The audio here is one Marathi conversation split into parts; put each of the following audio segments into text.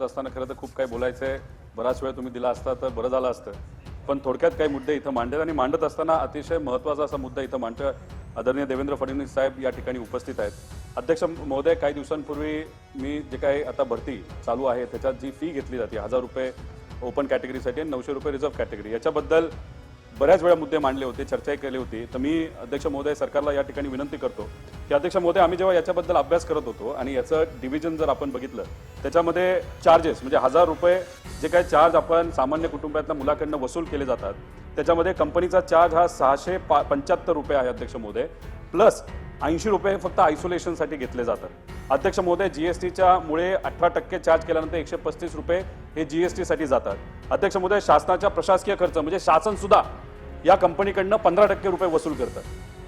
करत असताना खरं तर खूप काही बोलायचं आहे. बराच वेळ तुम्ही दिला असता तर बरं झालं असतं. पण थोडक्यात काही मुद्दे इथं मांडत आणि मांडत असताना अतिशय महत्त्वाचा असा मुद्दा इथं मांडतोय. आदरणीय देवेंद्र फडणवीस साहेब या ठिकाणी उपस्थित आहेत. अध्यक्ष महोदय काही दिवसांपूर्वी मी जे काही आता भरती चालू आहे त्याच्यात जी फी घेतली जाते हजार रुपये ओपन कॅटेगरीसाठी आणि नऊशे रुपये रिझर्व्ह कॅटेगरी याच्याबद्दल बऱ्याच वेळा मुद्दे मांडले होते चर्चाही केली होती. तर मी अध्यक्ष महोदय सरकारला या ठिकाणी विनंती करतो की अध्यक्ष महोदय आम्ही जेव्हा याच्याबद्दल अभ्यास करत होतो आणि याचं डिव्हिजन जर आपण बघितलं त्याच्यामध्ये चार्जेस म्हणजे हजार रुपये जे काही चार्ज आपण सामान्य कुटुंबातल्या मुलाकडनं वसूल केले जातात त्याच्यामध्ये कंपनीचा चार्ज हा सहाशे पा पंच्याहत्तर रुपये आहे अध्यक्ष महोदय. प्लस ऐंशी रुपये फक्त आयसोलेशनसाठी घेतले जातात. अध्यक्ष महोदय जीएसटीच्या मुळे अठरा टक्के चार्ज केल्यानंतर एकशे पस्तीस रुपये हे जीएसटीसाठी जातात. अध्यक्ष महोदय शासनाच्या प्रशासकीय खर्च म्हणजे शासन सुद्धा या कंपनीकडनं पंधरा टक्के रुपये वसूल करतात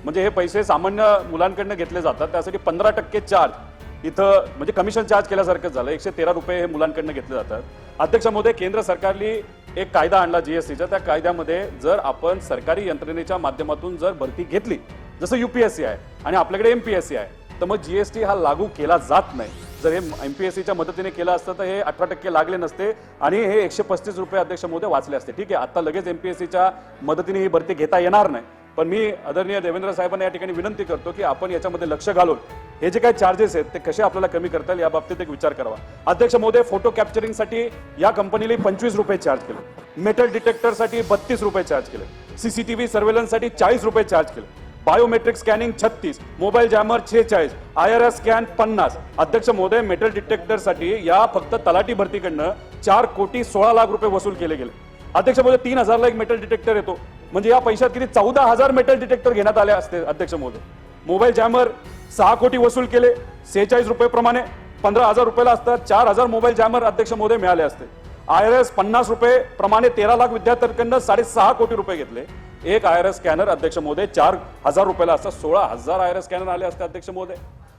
म्हणजे हे पैसे सामान्य मुलांकडनं घेतले जातात त्यासाठी पंधरा टक्के चार्ज इथं म्हणजे कमिशन चार्ज केल्यासारखंच झालं. एकशे तेरा रुपये हे मुलांकडनं घेतले जातात. अध्यक्ष महोदय केंद्र सरकारने एक कायदा आणला जीएसटीचा त्या कायद्यामध्ये जर आपण सरकारी यंत्रणेच्या माध्यमातून जर भरती घेतली जसं युपीएससी आहे आणि आपल्याकडे एमपीएससी आहे तर मग जीएसटी हा लागू केला जात नाही. जर हे एमपीएससीच्या मदतीने केलं असतं तर हे अठरा टक्के लागले नसते आणि हे एकशे पस्तीस रुपये अध्यक्ष मोदी वाचले असते. ठीक आहे आता लगेच एमपीएससीच्या मदतीने ही भरती घेता येणार नाही. पण मी आदरणीय देवेंद्र साहेबांना या ठिकाणी विनंती करतो की आपण याच्यामध्ये लक्ष घालून हे जे काही चार्जेस आहेत ते कसे आपल्याला कमी करता येईल या बाबतीत एक विचार करावा. अध्यक्ष महोदय फोटो कॅप्चरिंगसाठी या कंपनीने पंचवीस रुपये चार्ज केले. मेटल डिटेक्टरसाठी बत्तीस रुपये चार्ज केले. सीसीटीव्ही सर्वेलन्ससाठी चाळीस रुपये चार्ज केले. बायोमेट्रिक स्कॅनिंग छत्तीस मोबाईल जॅमर छेचाळीस आय आर एस स्कॅन पन्नास. अध्यक्ष महोदय मेटल डिटेक्टरसाठी या फक्त तलाठी भरतीकडनं चार कोटी सोळा लाख रुपये वसूल केले गेले. अध्यक्ष महोदय तीन हजारला एक मेटल डिटेक्टर येतो. म्हणजे या पैशात किती? चौदा हजार मेटल डिटेक्टर घेण्यात आले असते अध्यक्ष महोदय. मोबाईल जॅमर सहा कोटी वसूल केले सेहेचाळीस रुपये प्रमाणे. पंधरा हजार रुपयाला असतात चार हजार मोबाईल जॅमर अध्यक्ष महोदय मिळाले असते. आय आर एस पन्नास रुपये प्रमाणे तेरा लाख विद्यार्थ्यांकडनं साडेसहा कोटी रुपये घेतले. एक आय आर एस स्कॅनर अध्यक्ष मोदय चार हजार रुपयाला असतात. सोळा हजार आय आर एस स्कॅनर आले असते अध्यक्ष मोदय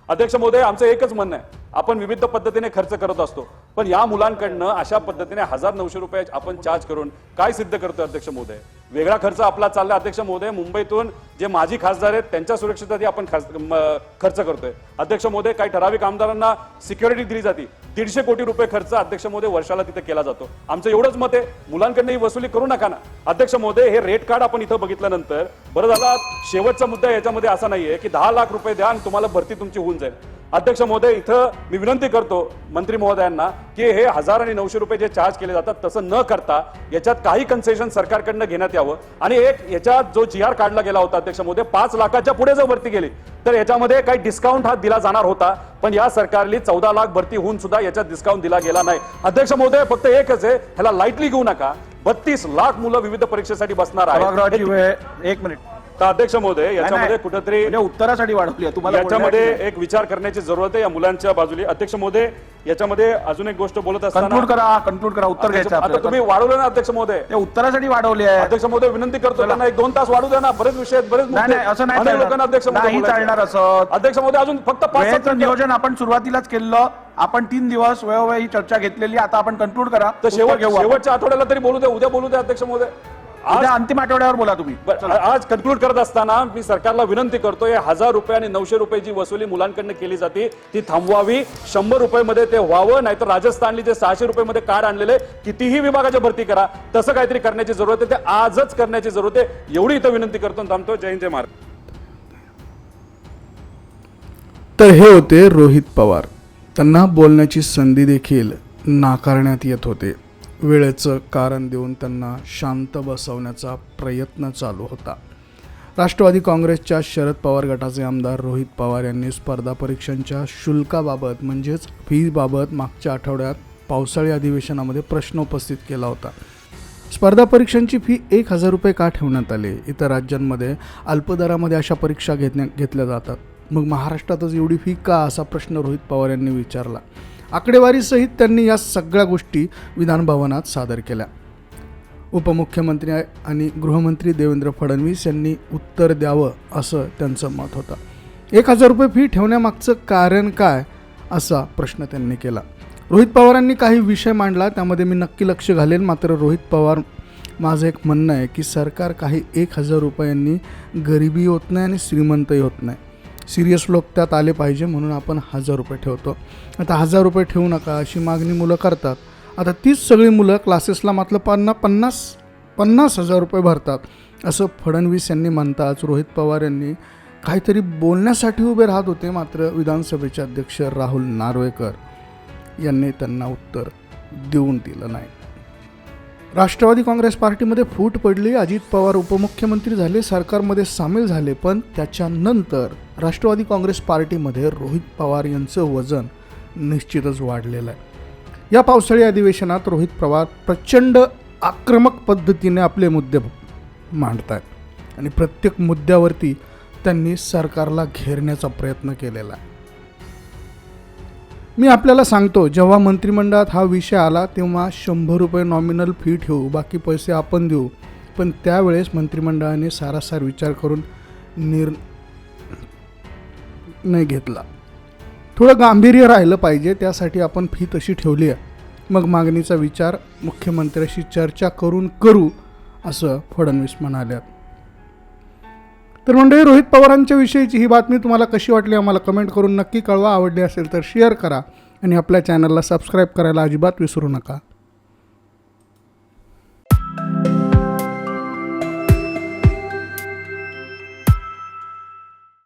अध्यक्ष मोदय आमचं एकच म्हणणं आहे. आपण विविध पद्धतीने खर्च करत असतो. पण या मुलांकडनं अशा पद्धतीने हजार नऊशे रुपये आपण चार्ज करून काय सिद्ध करतोय अध्यक्ष मोदय वेगळा खर्च आपला चालला अध्यक्ष महोदय मुंबईतून जे माजी खासदार आहेत त्यांच्या सुरक्षेसाठी आपण खास- खर्च करतोय. अध्यक्ष महोदय काही ठराविक आमदारांना सिक्युरिटी दिली जाते. दीडशे कोटी रुपये खर्च अध्यक्ष महोदय वर्षाला तिथे केला जातो. आमचं एवढंच मत आहे. मुलांकडनं ही वसुली करू नका ना. अध्यक्ष महोदय हे रेट कार्ड आपण इथं बघितल्यानंतर बरं झाला शेवटचा मुद्दा याच्यामध्ये असा नाहीये की दहा लाख रुपये द्या आणि तुम्हाला भरती तुमची होऊन जाईल. अध्यक्ष महोदय इथं मी विनंती करतो मंत्री महोदयांना की हे हजार आणि नऊशे रुपये जे चार्ज केले जातात तसं न करता याच्यात काही कन्सेशन सरकारकडनं घेण्यात यावं. आणि एक याच्यात जो जी आर काढला गेला होता अध्यक्ष महोदय पाच लाखाच्या पुढे जर भरती गेली तर याच्यामध्ये काही डिस्काउंट हा दिला जाणार होता. पण या सरकारने चौदा लाख भरती होऊन सुद्धा याच्यात डिस्काउंट दिला गेला नाही. अध्यक्ष महोदय फक्त एकच आहे ह्याला लाईटली घेऊ नका. बत्तीस लाख मुलं विविध परीक्षेसाठी बसणार आहेत. वेळ एक मिनिट. तर अध्यक्ष महोदय याच्यामध्ये कुठेतरी म्हणजे उत्तरासाठी वाढवली. तुम्हाला याच्यामध्ये एक विचार करण्याची जरूरत आहे या मुलांच्या बाजूली अध्यक्ष महोदय याच्यामध्ये अजून एक गोष्ट बोलत असताना करा कंक्लूड करा उत्तर घ्यायचं आता तुम्ही. वाढवलं ना अध्यक्ष महोदय उत्तरासाठी वाढवली आहे अध्यक्ष महोदय विनंती करतो त्यांना एक दोन तास वाढू द्या ना बरेच विषय बरेच असं नाही. लोकांना अध्यक्ष महोदय. चालणार असं अध्यक्ष महोदय अजून फक्त पाच. नियोजन आपण सुरुवातीलाच केलं आपण तीन दिवस वेळोवेळी ही चर्चा घेतलेली आता आपण कंक्लूड करा तर शेवट घेऊ. शेवटच्या आठवड्याला तरी बोलू द्या उद्या बोलू द्या अध्यक्ष महोदय आज अंतिम आठवड्यावर बोला तुम्ही. आज कन्क्लूड करत असताना मी सरकारला विनंती करतोय हजार रुपये आणि नऊशे रुपये जी वसुली मुलांकडनं केली जाते ती थांबवावी. शंभर रुपये मध्ये ते व्हावं नाहीतर राजस्थानली जे सहाशे रुपये मध्ये कार्ड आणलेले कितीही विभागाच्या भरती करा तसं काहीतरी करण्याची जरूरत आहे. ते आजच करण्याची जरूरत आहे. एवढी इथं विनंती करतो आणि थांबतो. जय हिंद जय महाराज तर हे होते रोहित पवार. त्यांना बोलण्याची संधी देखील नाकारण्यात येत होते. वेळेचं कारण देऊन त्यांना शांत बसवण्याचा प्रयत्न चालू होता. राष्ट्रवादी काँग्रेसच्या शरद पवार गटाचे आमदार रोहित पवार यांनी स्पर्धा परीक्षांच्या शुल्काबाबत म्हणजेच फीबाबत मागच्या आठवड्यात पावसाळी अधिवेशनामध्ये प्रश्न उपस्थित केला होता. स्पर्धा परीक्षांची फी एक हजार रुपये का ठेवण्यात आली? इतर राज्यांमध्ये अल्पदरामध्ये अशा परीक्षा घेतण्या घेतल्या जातात. मग महाराष्ट्रातच एवढी फी का? असा प्रश्न रोहित पवार यांनी विचारला. आकडेवारीसहित त्यांनी या सगळ्या गोष्टी विधानभवनात सादर केल्या. उपमुख्यमंत्री आणि गृहमंत्री देवेंद्र फडणवीस यांनी उत्तर द्यावं असं त्यांचं मत होतं. एक हजार रुपये फी ठेवण्यामागचं कारण काय? असा प्रश्न त्यांनी केला. रोहित पवारांनी काही विषय मांडला त्यामध्ये मी नक्की लक्ष घालेन. मात्र रोहित पवार माझं एक म्हणणं आहे की सरकार काही एक हजार रुपयांनी गरिबी होत नाही आणि श्रीमंतही होत नाही. सिरियस लोक त्यात आले पाहिजे म्हणून आपण हजार रुपये ठेवतो. आता हजार रुपये ठेवू नका अशी मागणी मुलं करतात. आता तीच सगळी मुलं क्लासेसला मात्र पन्ना पन्नास पन्नास हजार रुपये भरतात. असं फडणवीस यांनी म्हणताच रोहित पवार यांनी काहीतरी बोलण्यासाठी उभे राहत होते मात्र विधानसभेचे अध्यक्ष राहुल नार्वेकर यांनी त्यांना उत्तर देऊन दिलं नाही. राष्ट्रवादी काँग्रेस पार्टीमध्ये फूट पडली अजित पवार उपमुख्यमंत्री झाले सरकारमध्ये सामील झाले पण त्याच्यानंतर राष्ट्रवादी काँग्रेस पार्टीमध्ये रोहित पवार यांचं वजन निश्चितच वाढलेलं आहे. या पावसाळी अधिवेशनात रोहित पवार प्रचंड आक्रमक पद्धतीने आपले मुद्दे मांडत आहेत आणि प्रत्येक मुद्द्यावरती त्यांनी सरकारला घेरण्याचा प्रयत्न केलेला आहे. मी आपल्याला सांगतो जेव्हा मंत्रिमंडळात हा विषय आला तेव्हा शंभर रुपये नॉमिनल फी ठेवू बाकी पैसे आपण देऊ. पण त्यावेळेस मंत्रिमंडळाने सारासार विचार करून निर्णय घेतला. थोडं गांभीर्य राहिलं पाहिजे त्यासाठी आपण फी तशी ठेवली आहे. मग मागणीचा विचार मुख्यमंत्र्याशी चर्चा करून करू असं फडणवीस म्हणाल्यात. तर मंडळी रोहित पवारांच्या विषयीची ही बातमी तुम्हाला कशी वाटली आम्हाला कमेंट करून नक्की कळवा. आवडली असेल तर शेअर करा आणि आपल्या चॅनलला सबस्क्राईब करायला अजिबात विसरू नका.